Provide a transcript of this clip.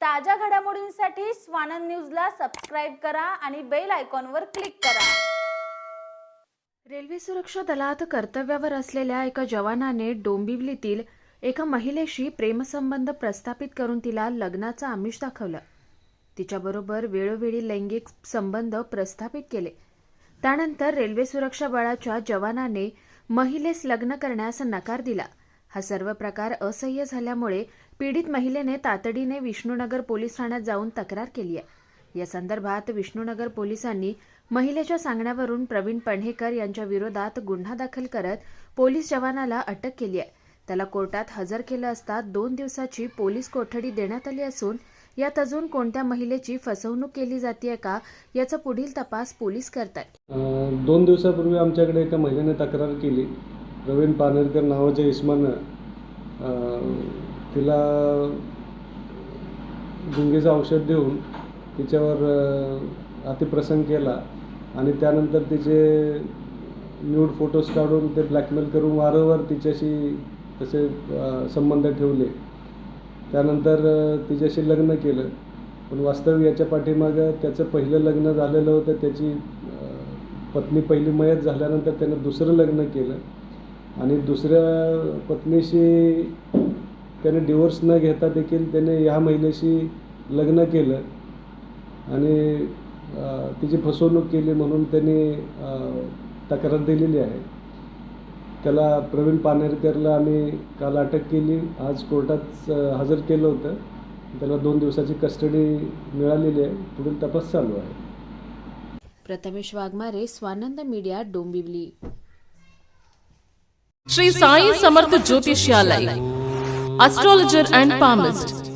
ताज्या घडामोडींसाठी स्वानंद न्यूजला सबस्क्राईब करा आणि बेल आयकॉनवर क्लिक करा. रेल्वे सुरक्षा दलात कर्तव्यावर असलेल्या एका जवानाने डोंबिवलीतील एका महिलेशी प्रेमसंबंध प्रस्थापित करून तिला लग्नाचं आमिष दाखवलं. तिच्याबरोबर वेळोवेळी लैंगिक संबंध प्रस्थापित केले. त्यानंतर रेल्वे सुरक्षा बळाच्या जवानाने महिलेस लग्न करण्यास नकार दिला. हा सर्व प्रकार असह्य झाल्यामुळे पीडित महिलेने तातडीने विष्णुनगर पोलीस ठाण्यात जाऊन तक्रार केली आहे. या संदर्भात विष्णुनगर पोलिसांनी महिलेच्या सांगण्यावरून प्रवीण पणहेकर यांच्या विरोधात गुन्हा दाखल करत पोलीस जवानाला अटक केली आहे. त्याला कोर्टात हजर केलं असता दोन दिवसाची पोलीस कोठडी देण्यात आली असून यात अजून कोणत्या महिलेची फसवणूक केली जाते का याचा पुढील तपास पोलीस करत आहेत दोन दिवसापूर्वी आमच्याकडे एका महिलेने तक्रार केली. प्रवीण पानेरकर नावाच्या इस्मानं तिला गुंगीचं औषध देऊन तिच्यावर अतिप्रसंग केला आणि त्यानंतर तिचे न्यूड फोटोज काढून ते ब्लॅकमेल करून वारंवार तिच्याशी तसे संबंध ठेवले. त्यानंतर तिच्याशी लग्न केलं. पण वास्तव याच्या पाठीमागं त्याचं पहिलं लग्न झालेलं होतं. त्याची पत्नी पहिली मयत झाल्यानंतर त्यानं दुसरं लग्न केलं. आणि दुसऱ्या पत्नीशी त्याने डिवोर्स न घेता देखील त्याने ह्या महिलेशी लग्न केलं. आणि तिची फसवणूक केली म्हणून त्यांनी तक्रार दिलेली आहे. त्याला प्रवीण पानेरकरला आम्ही काल अटक केली. आज कोर्टात हजर केलं होतं. त्याला दोन दिवसाची कस्टडी मिळालेली आहे. पुढील तपास चालू आहे. Prathamesh Waghmare Swanand media Dombivli. Shri Sai Samarth Jyotishyalay astrologer and palmist.